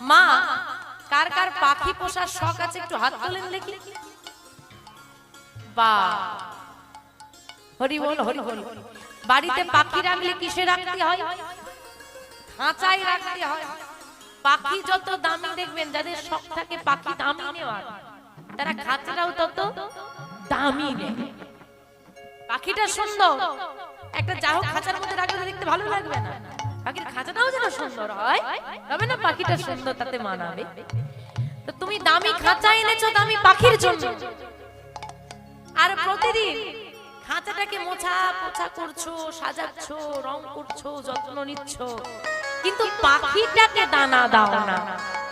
মা, কার কার পাখি পোষার শখ আছে একটু হাত তোলেন দেখি। বা, হরি বল হরি বল। বাড়িতে পাখি রাখলে কিসে রাখতে হয়? খাঁচায় রাখতে হয়। পাখি যত দামি দেখবেন, যাদের শখ থাকে পাখি দামি নেওয়ার, তারা খাঁচাটাও তত দামি নেয়। পাখিটা সুন্দর। একটা যা হোক খাঁচার মধ্যে রাখলে দেখতে ভালো লাগবে না। পাখির খাঁচাটাও যেন সুন্দর হয়, তবে না পাখিটা সুন্দর তাতে মানাবে। তো তুমি দামি খাঁচা এনেছো, দামি পাখির জন্য। আর প্রতিদিন খাঁচাটাকে মোছা পোছা করছ, সাজাচ্ছো, রং করছ, যত্ন নিচ্ছ। কিন্তু পাখিটাকে দানা দাও না।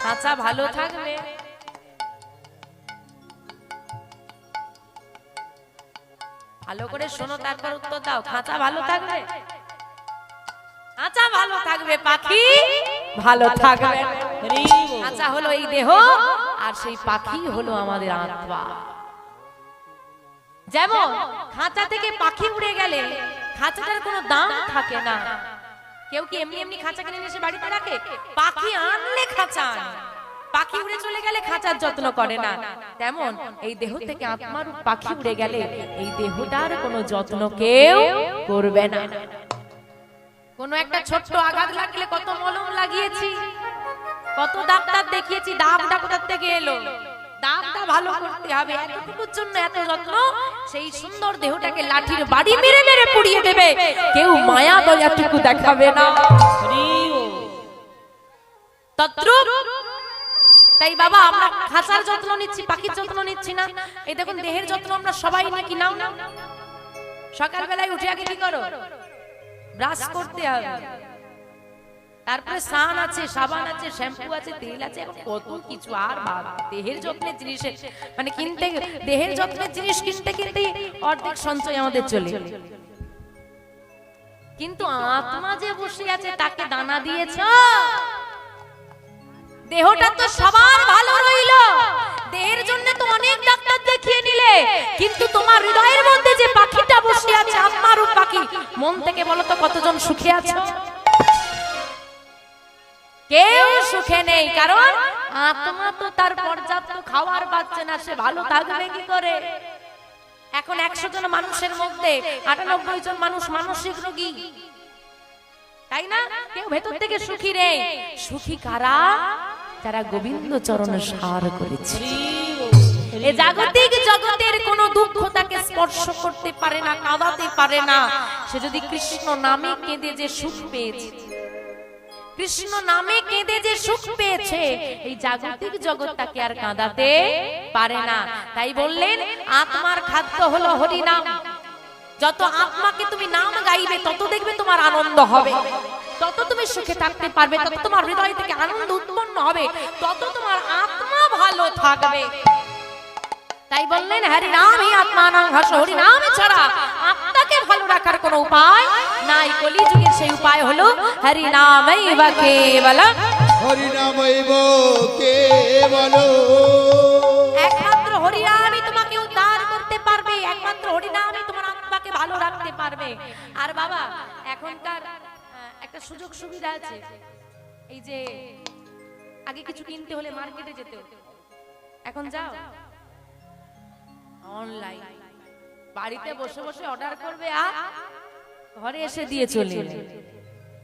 খাঁচা ভালো থাকবে ভালো করে শোনো, তারপর উত্তর দাও। খাঁচা ভালো থাকবে খাঁচা ভালো থাকবে পাখি। ভালো থাকবে খাঁচা হলো এই দেহ। আর সেই পাখি হলো আমাদের আত্মা। যেমন খাঁচা থেকে পাখি উড়ে গেলে খাঁচাটার কোনো দাম থাকে না। কেউ কি এমনি এমনি খাঁচা কিনে এসে বাড়িতে রাখে? পাখি আনলে খাঁচা আনে। পাখি উড়ে চলে গেলে খাঁচার যত্ন করে না। তেমন এই দেহ থেকে আত্মার পাখি উড়ে গেলে এই দেহটার কোনো যত্ন কেউ করবে না। কোনো একটা ছোট্ট আঘাত লাগলে কত মলম লাগিয়েছি, কত ডাক্তার দেখিয়েছি দাগটা কোথা থেকে এলো। দাগটা ভালো করতে হবে, এতটুকুর জন্য এত যত্ন, সেই সুন্দর দেহটাকে লাঠির বাড়ি মেরে মেরে পুড়িয়ে দেবে। কেউ মায়া দয়াটুকু দেখাবে না। তাই বাবা, আমরা খাঁচার যত্ন নিচ্ছি, পাখির যত্ন নিচ্ছি না। এই দেখুন, দেহের যত্ন আমরা সবাই নাকি নাও? না সকালবেলায় উঠে আগে কি করো? ব্রাশ করতে হবে। তারপরে সান আছে, সাবান আছে, শ্যাম্পু আছে, তেল আছে, এখন কত কিছু, আর বাদ। দেহের যত্নের জিনিস মানে কিনতে দেহের যত্নের জিনিস কিনতে কিনতে অর্ধেক সঞ্চয় আমাদের চলে। কিন্তু আত্মা যে বসে আছে, তাকে দানা দিয়েছ? দেহটা তো সবার ভালো রইল। দেহের জন্য তো অনেক ডাক্তার দেখিয়ে নিলে। কিন্তু তোমার হৃদয়ের মধ্যে যে পাখিটা বসে আছে আত্মারূপ পাখি মন থেকে বলো তো কতজন সুখে আছে? কেউ সুখে নেই কারণ আত্মা তো তার পর্যাপ্ত খাওয়ার পাচ্ছে না সে ভালো থাকবে কি করে? এখন একশো জন মানুষের মধ্যে আটানব্বই জন মানুষ মানসিক রোগী। তাই না? কেউ ভেতর থেকে সুখী রে সুখী কারা? যারা গোবিন্দ চরণ সার করেছে। এ জাগতিক জগতের কোন দুঃখ তাকে স্পর্শ করতে পারে না কাঁদাতে পারে না। সে যদি কৃষ্ণ নামে কেঁদে যে সুখ পেয়েছে কৃষ্ণ নামে কেঁদে যে সুখ পেয়েছে এই জাগতিক জগৎ তাকে আর কাঁদাতে পারে না। তাই বললেন আত্মার খাদ্য হলো হরি নাম যত আত্মাকে তুমি নাম গাইবে, তত দেখবে তোমার আনন্দ হবে। তত তুমি সুখে থাকতে পারবে, তত তোমার হৃদয় থেকে আনন্দ উৎপন্ন হবে। তত তোমার আত্মা ভালো থাকবে। তাই বললেন, হরি নাম আত্মা নাম হাস হরি নাম ছাড়া আত্মাকে ভালো রাখার কোনো উপায় নাই। কলি যুগের সেই উপায় হলো, হরি নামই বা কেবল কেবলম হরিনামৈব কেবল পারবে। আর বাবা এখনকার একটা সুযোগ সুবিধা আছে এই যে আগে কিছু কিনতে হলে মার্কেটে যেতে হতো। এখন যাও। অনলাইন বাড়িতে বসে বসে অর্ডার করবে আর ঘরে এসে দিয়ে চলে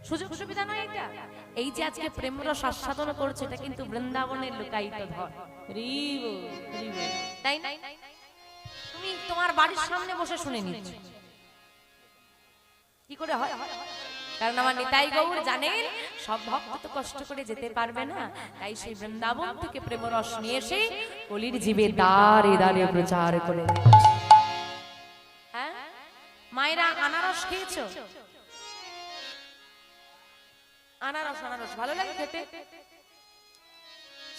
সুযোগ সুবিধা নয় এটা। এই যে আজকে প্রেম রস আস্বাদন করছে এটা কিন্তু বৃন্দাবনের লুকায়িত ধর তাই না? তুমি তোমার বাড়ির সামনে বসে শুনে নিচ্ছ। কি করে হয়? কারণ আমার নিতাই গৌর জানেন, সব ভক্ত তো কষ্ট করে যেতে পারবে না। তাই সেই বৃন্দাবন থেকে প্রেম রস নিয়ে এসে কলির জীবে দাঁড়ে দাঁড়িয়ে প্রচার করে হ্যাঁ? মায়েরা, আনারস খেয়েছো? আনারস আনারস, ভালো লাগে খেতে?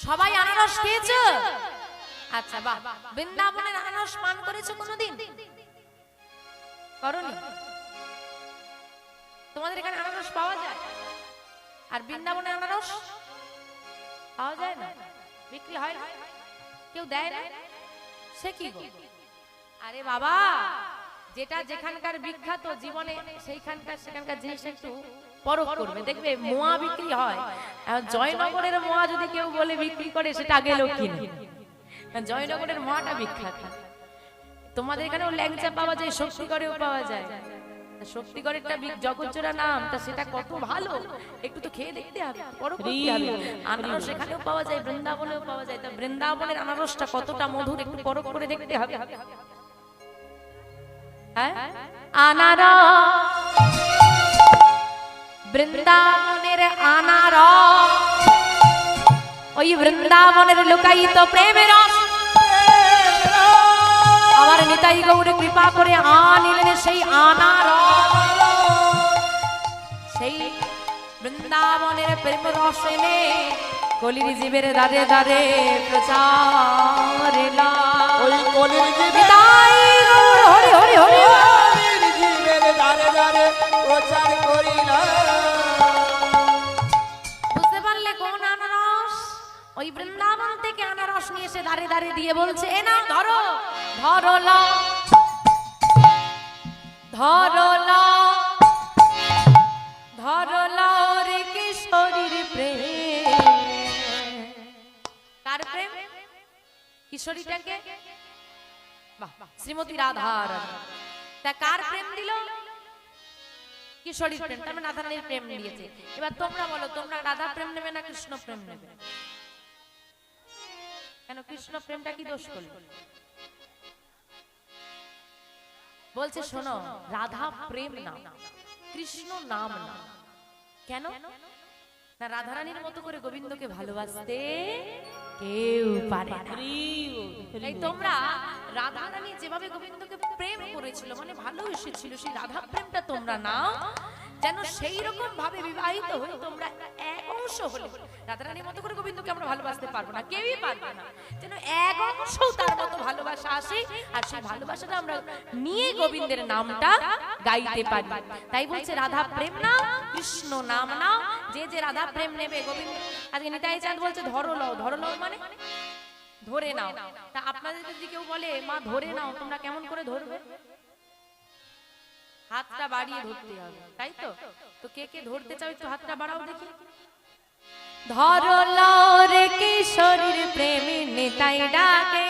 সবাই আনারস খেয়েছো? আচ্ছা বাহ। বৃন্দাবনের আনারস পান করেছ কোনোদিন? করনি? তোমাদের এখানে আনারস পাওয়া যায়? আর বৃন্দাবনে আনারস পাওয়া যায় না? বিক্রি হয়? কেউ দেয় না? সে কি আরে বাবা, যেটা যেখানকার বিখ্যাত জীবনে, সেইখানকার সেখানকার জিনিস একটু পরখ করবে। দেখবে মোয়া বিক্রি হয়। জয়নগরের মোয়া যদি কেউ বলে বিক্রি করে, সেটা আগে লোক কিনে। জয়নগরের মোয়াটা বিখ্যাত। তোমাদের এখানেও ল্যাংচা পাওয়া যায় শক্তিগড়েও পাওয়া যায়। শক্তিগড়েরটা জগৎজোড়া নাম তা সেটা কত ভালো? একটু তো খেয়ে দেখতে হবে বড় করতে হবে। আনারস এখানেও পাওয়া যায় বৃন্দাবনেও পাওয়া যায় তা বৃন্দাবনের আনারসটা কতটা মধুর একটু পরখ করে দেখতে হবে। হ্যাঁ? আনারস বৃন্দাবনের আনারস ওই বৃন্দাবনের লুকায়িত প্রেমের রস আমার নিতাই গৌরে কৃপা করে আনিলেন সেই আনার সেই বৃন্দাবনের প্রেম রস এনে কলির জীবের দারে দারে প্রচার। ওই কলির হরি হরি হরি জীবের দ্বারে দ্বারে প্রচার করিলাম ওই বৃন্দাবন থেকে আনারস নিয়ে এসে দাঁড়ে দাঁড়ে দিয়ে বলছে, এ না ধরো ধরো ধরো ধরো রে কিশোরীর প্রেম। কার প্রেম? কিশোরীটাকে? বাহ শ্রীমতী রাধার তা কার প্রেম দিল? কিশোরীর প্রেম, তার মানে প্রেম দিয়েছে। এবার তোমরা বলো, তোমরা রাধা প্রেম নেবে না কৃষ্ণ প্রেম নেবে? কেন কৃষ্ণ প্রেমটা কি দোষ করল? বলছে শোনো রাধা প্রেম না কৃষ্ণ নাম না কেন? না রাধারানীর মতো করে গোবিন্দকে ভালোবাসতে কেউ পারে না। এই তোমরা রাধারানী যেভাবে গোবিন্দকে প্রেম করেছিল মানে ভালোবেসেছিল সেই রাধা প্রেমটা তোমরা না যেন সেই রকম ভাবে বিবাহিত হয়ে তোমরা এক অংশ হলে। রাধারানীর মতো করে গোবিন্দকে আমরা ভালোবাসতে পারব না, কেউই পারবে না। যেন এক অংশ তার মতো ভালোবাসা আসে, আর সেই ভালোবাসাটা আমরা নিয়ে গোবিন্দের নামটা গাইতে পারি। তাই বলছে রাধা প্রেম না, কৃষ্ণ নাম না, যে যে রাধা প্রেম নেবে গোবিন্দ। আজকে নিতাই চাঁদ বলছে, ধরো লও। ধরো লও মানে ধরে নাও। তা আপনাদের যদি কেউ বলে, মা, ধরে নাও, তোমরা কেমন করে ধরবে? হাতটা বাড়িয়ে ধরতে হবে, তাই তো? তো কে কে ধরতে চাও একটু হাতটা বাড়াও দেখি। ধরো লরে কিশোরীর প্রেমী নেতাই ডাকে।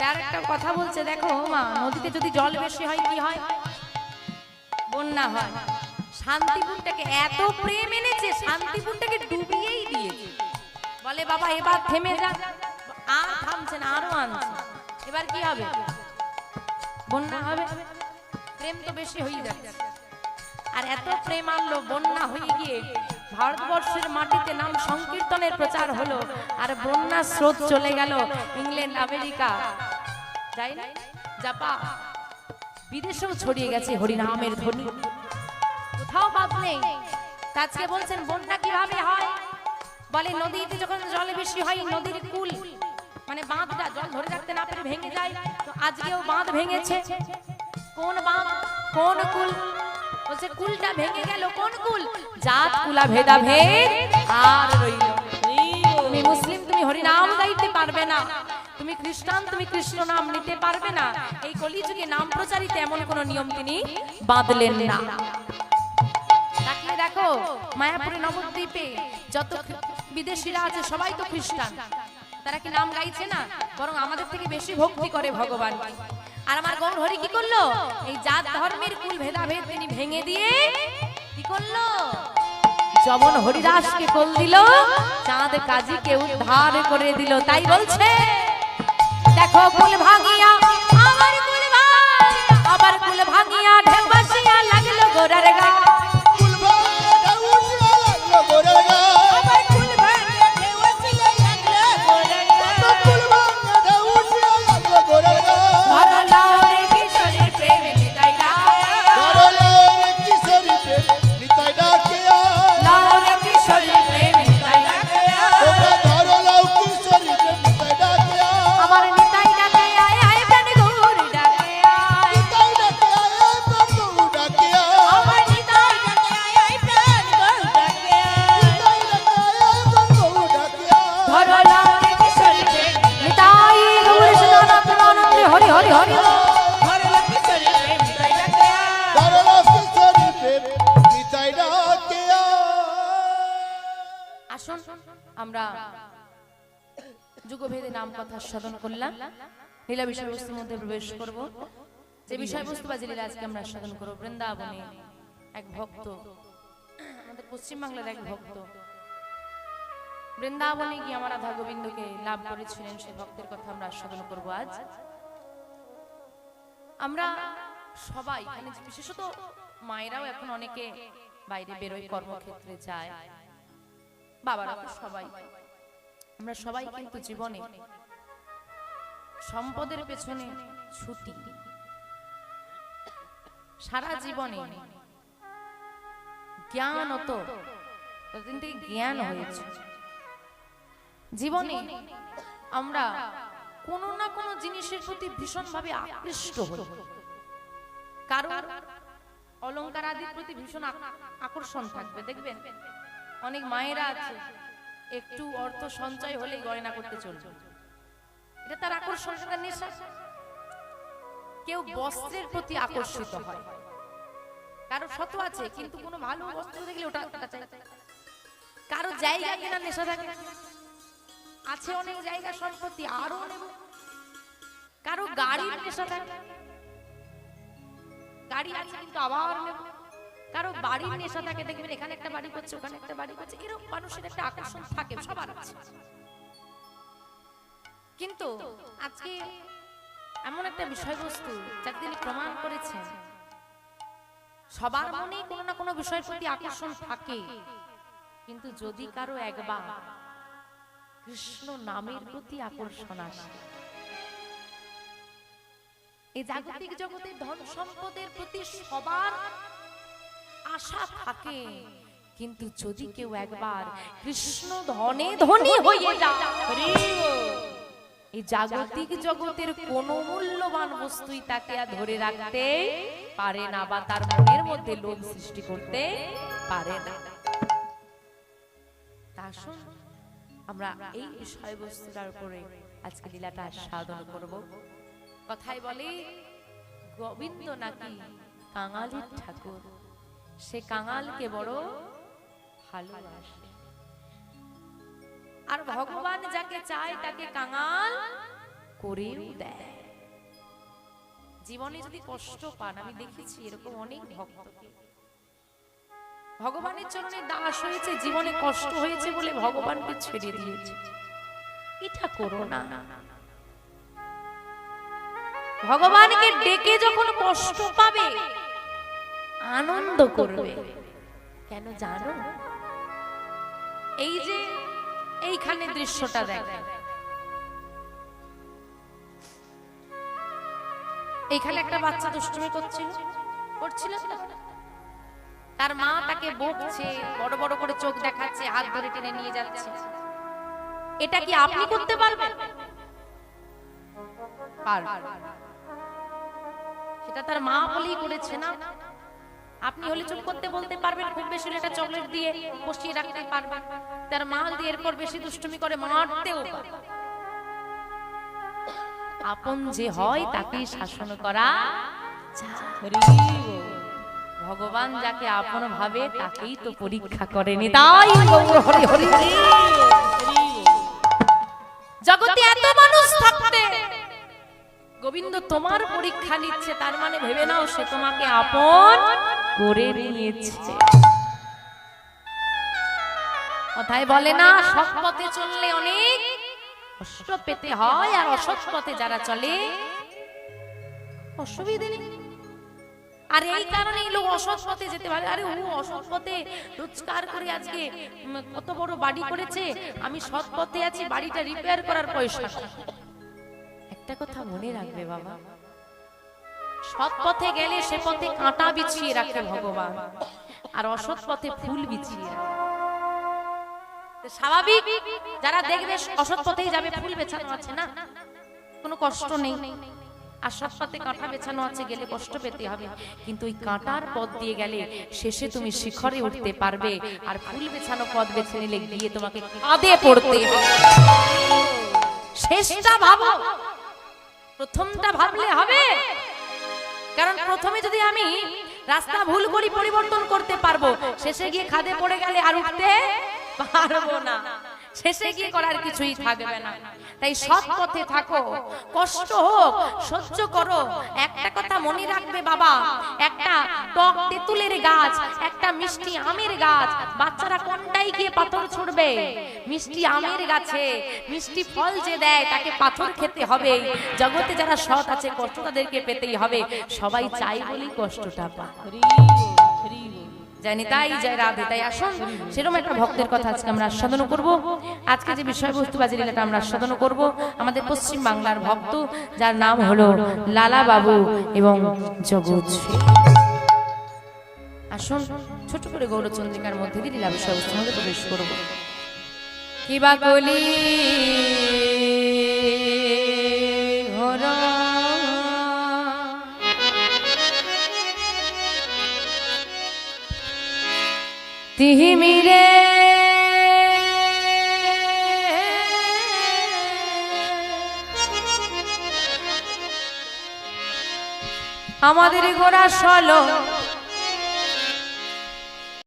তার একটা কথা বলছে, দেখো মা, নদীতে যদি জল বেশি হয়, কি হয়? বন্যা হয়। শান্তিপুরটাকে এত প্রেম এনেছে, শান্তিপুরটাকে ডুবিয়েই দিয়েছে। বলে, বাবা, এবার থেমে যা। আর থামছে না, আরও আনছে। এবার কি হবে? বন্যা হবে। প্রেম তো বেশি হয়ে যাচ্ছে। আর এত প্রেম আনলো, বন্যা হয়ে গিয়ে ভারতবর্ষের মাটিতে নাম সংকীর্তনের প্রচার হলো আর বন্যা স্রোত চলে গেল ইংল্যান্ড, আমেরিকা। যাই না, জাপান। বিদেশেও ছড়িয়ে গেছে হরিনামের ধ্বনি। কোথাও বাদ নেই। আজকে বলছেন বন্যা কীভাবে হয়? বলে, নদীতে যখন জল বেশি হয়, নদীর কুল মানে বাঁধটা জল ধরে রাখতে না পেরে ভেঙে যায়। তো আজকেও বাঁধ ভেঙেছে। কোন বাঁধ, কোন কুল বলছে কুলটা ভেঙে গেল, কোন কুল? জাত, কুলা, ভেদা, ভেদ। আর রইল। তুমি মুসলিম, তুমি হরিনাম গাইতে পারবে না। তুমি খ্রিস্টান, তুমি কৃষ্ণ নাম নিতে পারবে না। এই কলিযুগে নাম প্রচারিত এমন কোন নিয়ম তিনি বাঁধলেন না। দেখো, মায়াপুরে নবদ্বীপে যত বিদেশিরা আছে, সবাই তো খ্রিস্টান। তারা কি নাম গাইছে না? বরং আমাদের থেকে বেশি ভক্তি করে ভগবান আর আমার গৌর হরি কি করল? এই জাত ধর্মের কুল ভেদাভেদ তিনি ভেঙে দিয়ে কি করল? যমন হরিদাসকে কোল দিল, চাঁদ কাজীকে উদ্ধার করে দিল, তাই বলছে, দেখো কুল ভাঙিয়া, আমার কুল ভাঙিয়া, আবার কুল ভাঙিয়া ঢেউ বাসিয়া লাগল গোরার গা আমরা যুগভেদে নাম কথা সাধন করলাম। লীলা বিষয়বস্তুর মধ্যে প্রবেশ করব। যে বিষয়বস্তু বা লীলা আজকে আমরা সাধন করব, বৃন্দাবনে এক ভক্ত, আমাদের পশ্চিমবাংলার এক ভক্ত, বৃন্দাবনে গিয়ে আমার রাধা গোবিন্দকে লাভ করেছিলেন, সেই ভক্তের কথা আমরা আস্বাদন করব আজ। আমরা সবাই মানে বিশেষত মায়েরাও এখন অনেকে বাইরে বেরোয় কর্মক্ষেত্রে যায়। বাবারা সবাই। আমরা সবাই কিন্তু জীবনে সম্পদের পেছনে ছুটি। সারা জীবনে জ্ঞান হতো ততদিন থেকে জ্ঞান হয়েছে। জীবনে আমরা কোনো না কোনো জিনিসের প্রতি ভীষণভাবে আকৃষ্ট হই। কারণ অলংকার আদির প্রতি ভীষণ আক- আকর্ষণ থাকবে দেখবেন? অনেক মায়েরা আছে, একটু অর্থ সঞ্চয় হলেই গয়না করতে চলবে। এটা তার আকর্ষণ কেউ বস্ত্রের প্রতি আকর্ষিত হয়। কারও শত আছে, কিন্তু কোনো ভালো বস্ত্র দেখলে ওটা চাই। কারও জায়গা কেনার নেশা থাকে। আছে অনেক জায়গা সম্পত্তি আরও নেব। কারও গাড়ির নেশা থাকে। গাড়ি আছে কিন্তু আবার নেব। কারও বাড়ির নেশা থাকে, দেখবেন এখানে একটা বাড়ি করছে, ওখানে একটা বাড়ি করছে, এরকম মানুষের একটা আকর্ষণ থাকে, সবার আছে। কিন্তু আজকে এমন একটা বিষয়বস্তু যার তিনি প্রমাণ করেছেন। সবার মনেই কোনো না কোনো বিষয়ের প্রতি আকর্ষণ থাকে। কিন্তু যদি কারও একবার কৃষ্ণ নামের প্রতি আকর্ষণ আসে, এই জাগতিক জগতের ধন সম্পদের প্রতি সবার আশা থাকে। কিন্তু যদি কেউ একবার কৃষ্ণ ধনে ধনী হয়ে যায় এই জাগতিক জগতের কোন মূল্যবান বস্তুই তাকে আর ধরে রাখতে পারে না বা তার মনের মধ্যে লোভ সৃষ্টি করতে পারে না। তা আমরা এই বিষয়বস্তুটার উপরে আজকে লীলাটা সাধন করব। কথাই বলে গোবিন্দ নাকি কাঙালির ঠাকুর? সে কাঙালকে বড় ভালোবাসে। আর ভগবান যাকে চায় তাকে কাঙাল করেও দেয়। জীবনে যদি কষ্ট পান, আমি দেখেছি এরকম অনেক ভক্তকে। ভগবানের চরণে দাস হয়েছে, জীবনে কষ্ট হয়েছে বলে ভগবানকে ছেড়ে দিয়েছে। এটা করো না। ভগবানকে ডেকে যখন কষ্ট পাবে আনন্দ করবে। কেন জানো? এই যে এইখানে দৃশ্যটা দেখেন এইখানে একটা বাচ্চা দুষ্টুমি করছিল করছিল তার মা তাকে বকছে, বড় বড় করে চোখ দেখাচ্ছে, হাত ধরে টেনে নিয়ে যাচ্ছে। এটা কি আপনি করতে পারবেন। সেটা তার মা বলেই করেছে না? আপনি হলে চুপ করতে বলতে পারবেন, খুব বেশি একটা চকলেট দিয়ে বসিয়ে রাখতে পারবেন। তার মা যদি এরপর বেশি দুষ্টুমি করে, মারতেও আপন যে হয় তাকে শাসন করা ভগবান যাকে আপন ভাবে, তাকেই তো পরীক্ষা করেনি তাই জগতে এত মানুষ থাকতে, গোবিন্দ তোমার পরীক্ষা নিচ্ছে, তার মানে ভেবে নাও সে তোমাকে আপন করে নিয়েছে। কথায় বলে না সৎ পথে চললে অনেক কষ্ট পেতে হয় আর অসৎ পথে যারা চলে অসুবিধে নেই। আর এই কারণেই লোক অসৎ পথে যেতে পারে। আরে ও অসৎ পথে রোজগার করে আজকে কত বড় বাড়ি করেছে আমি সৎ পথে আছি বাড়িটা রিপেয়ার করার পয়সা। একটা কথা মনে রাখবে বাবা। সৎ পথে গেলে সে পথে কাঁটা বিছিয়ে রাখে ভগবান। আর অসৎ পথে ফুল বিছিয়ে স্বাভাবিক, যারা দেখবে অসৎ পথেই যাবে, ফুল বেছানো আছে না? কোনো কষ্ট নেই। আর সৎ পথে কাঁটা বেছানো আছে, গেলে কষ্ট পেতে হবে। কিন্তু ওই কাঁটার পথ দিয়ে গেলে শেষে তুমি শিখরে উঠতে পারবে। আর ফুল বেছানো পথ বেছে নিলে গিয়ে তোমাকে কাঁদে পড়তে শেষটা ভাবো। প্রথমটা ভাবলে হবে। কারণ প্রথমে যদি আমি রাস্তা ভুল করি পরিবর্তন করতে পারব, শেষে গিয়ে খাদে পড়ে গেলে আর উঠতে পারব না। শেষে গিয়ে করার কিছুই থাকবে না। তাই সৎ পথে থাকো, কষ্ট হোক, সহ্য করো, একটা কথা মনে রাখবে বাবা। একটা টক তেঁতুলের গাছ, একটা মিষ্টি আমের গাছ। বাচ্চারা কোনটাই গিয়ে পাথর ছুড়বে? মিষ্টি আমের গাছে, মিষ্টি ফল যে দেয়, তাকে পাথর খেতে হবে। জগতে যারা সৎ আছে, কষ্ট তাদেরকে পেতেই হবে। সবাই চাই বলেই কষ্টটা পায় জানি তাই জয় রাধে তাই আসুন। সেরকম একটা ভক্তের কথা আজকে আমরা আস্বাদন করব। আজকে যে বিষয়বস্তু বাজি লীলাটা আমরা আস্বাদন করব আমাদের পশ্চিম বাংলার ভক্ত যার নাম হলো লালা বাবু এবং জগৎ। আসুন ছোট করে গৌরচন্দ্রিকার মধ্যে দিয়ে লীলা বিষয়বস্তুর মধ্যে প্রবেশ করব। কিবা কলি? তিহিমিরে আমাদের ঘোড়া সলো